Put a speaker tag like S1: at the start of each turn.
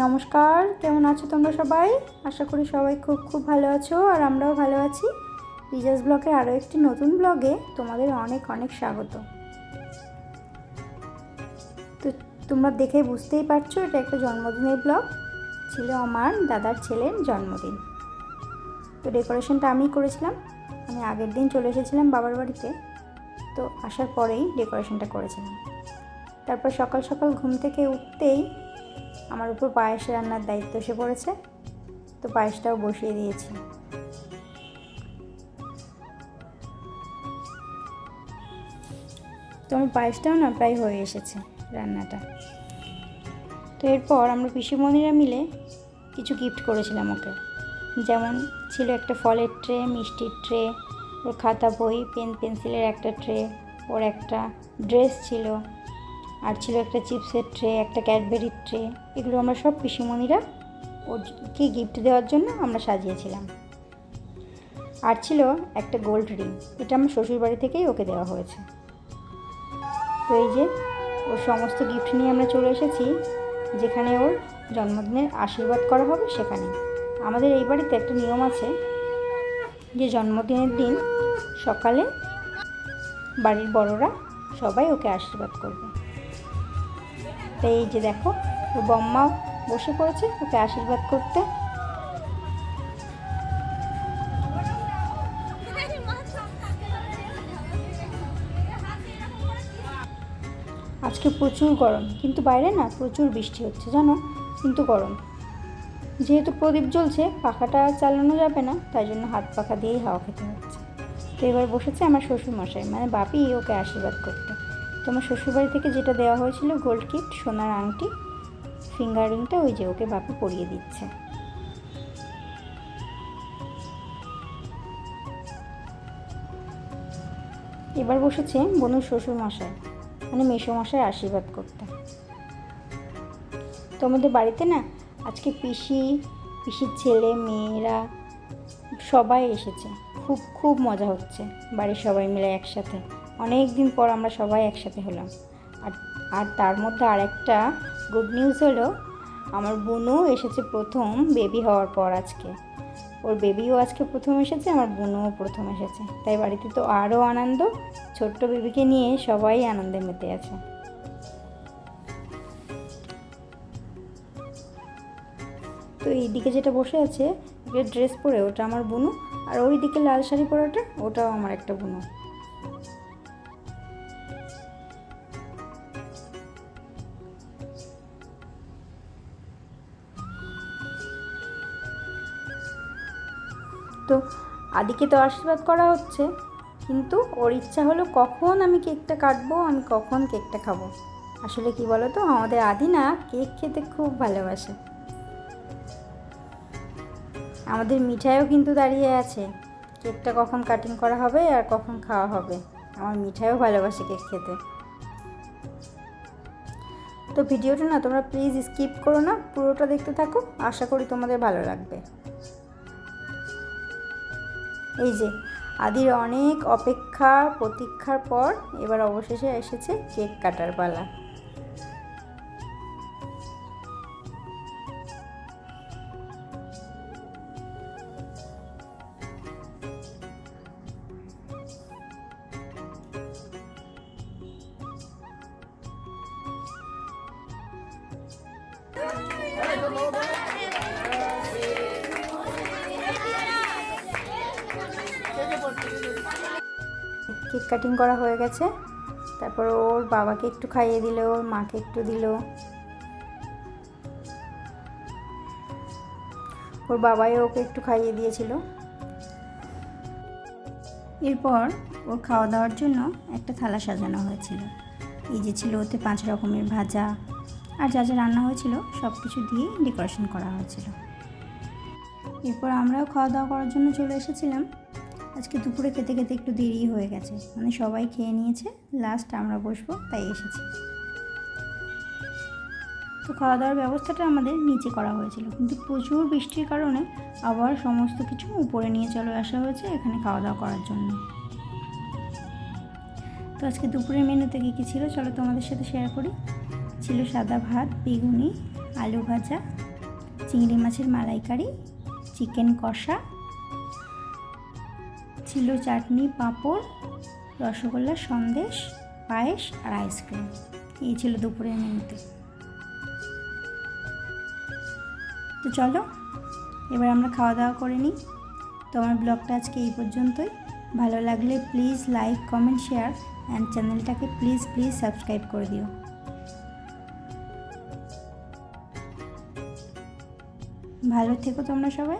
S1: নমস্কার, কেমন আছো তোমরা সবাই? আশা করি সবাই খুব খুব ভালো আছো আর আমরাও ভালো আছি। রিজাস ব্লগের আরও একটি নতুন ব্লগে তোমাদের অনেক অনেক স্বাগত। তো তোমরা দেখে বুঝতেই পারছ, এটা একটা জন্মদিনের ব্লগ। ছিল আমার দাদার ছেলের জন্মদিন। তো ডেকোরেশনটা আমিই করেছিলাম। আমি আগের দিন চলে এসেছিলাম বাবার বাড়িতে। তো আসার পরেই ডেকোরেশনটা করেছিলাম। তারপর সকাল সকাল ঘুম থেকে উঠতেই আমার উপর পায়েস রান্নার দায়িত্ব এসে পড়েছে, তো পায়েসটাও বসিয়ে দিয়েছি। তো আমার পায়েসটাও না প্রায় হয়ে এসেছে রান্নাটা। তো এরপর আমরা পিসুমণিরা মিলে কিছু গিফট করেছিলাম ওকে। যেমন ছিল একটা ফলের ট্রে মিষ্টির ট্রে ওর খাতা বই পেন পেন্সিলের একটা ট্রে ওর একটা ড্রেস ছিল। আর ছিল একটা চিপসের ট্রে, একটা ক্যাডবেরির ট্রে। এগুলো আমরা সব পিসিমণিরা ওকে গিফট দেওয়ার জন্য আমরা সাজিয়েছিলাম। আর ছিল একটা গোল্ড রিং এটা আমার শ্বশুরবাড়ি থেকেই ওকে দেওয়া হয়েছে। তো এই যে, ওর সমস্ত গিফট নিয়ে আমরা চলে এসেছি, যেখানে ওর জন্মদিনের আশীর্বাদ করা হবে সেখানে। আমাদের এই বাড়িতে একটা নিয়ম আছে যে জন্মদিনের দিন সকালে বাড়ির বড়রা সবাই ওকে আশীর্বাদ করবে। তো এই যে দেখো, ওর বম্মা বসে পড়েছে, ওকে আশীর্বাদ করতে। আজকে প্রচুর গরম, কিন্তু বাইরে না প্রচুর বৃষ্টি হচ্ছে, জানো? কিন্তু গরম। যেহেতু প্রদীপ জ্বলছে, পাখাটা চালানো যাবে না, তাই জন্য হাত পাখা দিয়েই হাওয়া খেতে হচ্ছে। তো এবার বসেছে আমার শ্বশুরমশাই মানে বাপি ওকে আশীর্বাদ করতে। তো আমার শ্বশুরবাড়ি থেকে যেটা দেওয়া হয়েছিল গোল্ড কিট সোনার আংটি ফিঙ্গার রিংটা ওই যে ওকে বাপি পরিয়ে দিচ্ছে। এবার বসেছে বনুর শ্বশুর মশাই মানে মেসো মশাই আশীর্বাদ করতে। তোমাদের বাড়িতে না আজকে পিসি, পিসির ছেলে, মেয়েরা সবাই এসেছে। খুব খুব মজা হচ্ছে। বাড়ির সবাই মিলে একসাথে। অনেক দিন পর আমরা সবাই একসাথে হলাম। আর আর তার মধ্যে আরেকটা গুড নিউজ হলো, আমার বোনও এসেছে প্রথম বেবি হওয়ার পর আজকে। ওর বেবিও আজকে প্রথম এসেছে, আমার বোনও প্রথম এসেছে। তাই বাড়িতে তো আরও আনন্দ, ছোট্ট বেবিকে নিয়ে সবাই আনন্দে মেতে আছে। তো এই দিকে যেটা বসে আছে ড্রেস পরে, ওটা আমার বোনু, আর ওই দিকে লাল শাড়ি পরাটা, ওটাও আমার একটা বোনু। তো আদিকে তো আশীর্বাদ করা হচ্ছে, কিন্তু ওর ইচ্ছা হলো কখন আমি কেকটা কাটবো, আমি কখন কেকটা খাব। আসলে কি বলো তো আমাদের আদি না কেক খেতে খুব ভালোবাসে। আমাদের মিঠাইও কিন্তু দাঁড়িয়ে আছে, কেকটা কখন কাটিং করা হবে আর কখন খাওয়া হবে। আমার মিঠাইও ভালোবাসে কেক খেতে। তো ভিডিওটা না তোমরা প্লিজ স্কিপ করো না, পুরোটা দেখতে থাকো, আশা করি তোমাদের ভালো লাগবে। এই যে আদির অনেক অপেক্ষা প্রতীক্ষার পর এবার অবশেষে এসেছে কেক কাটার পালা। কেক কাটিং করা হয়ে গেছে। তারপর ওর বাবাকে একটু খাইয়ে দিল, ওর মাকে একটু দিল। ওর বাবাই ওকে একটু খাইয়ে দিয়েছিল। এরপর ওর খাওয়া দাওয়ার জন্য একটা থালা সাজানো হয়েছিল। এই যে ছিল ওতে পাঁচ রকমের ভাজা আর যা যা রান্না হয়েছিল সব কিছু দিয়ে ডেকোরেশন করা হয়েছিল। এরপর আমরাও খাওয়া দাওয়া করার জন্য চলে এসেছিলাম। আজকে দুপুরে খেতে খেতে একটু দেরি হয়ে গেছে। মানে সবাই খেয়ে নিয়েছে লাস্ট আমরা বসবো, তাই এসেছি। তো খাওয়া দাওয়ার ব্যবস্থাটা আমাদের নিচে করা হয়েছিল। কিন্তু প্রচুর বৃষ্টির কারণে আবার সমস্ত কিছু উপরে নিয়ে চলে আসা হয়েছে এখানে খাওয়া দাওয়া করার জন্য। তো আজকে দুপুরের মেনুতে কী কী ছিল চলো তোমাদের সাথে শেয়ার করি। ছিল সাদা ভাত, বেগুনি, আলু ভাজা, চিংড়ি মাছের মালাইকারি, চিকেন কষা ছিল চাটনি, পাঁপড়, রসগোল্লা, সন্দেশ, পায়েস আর আইসক্রিম। এই ছিল দুপুরের মেনুতে। তো চলো, এবার আমরা খাওয়া দাওয়া করে নিই। তো আমার ব্লগটা আজকে এই পর্যন্তই। ভালো লাগলে please like comment share and চ্যানেলটাকে প্লিজ প্লিজ সাবস্ক্রাইব করে দিও। ভালো থেকো তোমরা সবাই।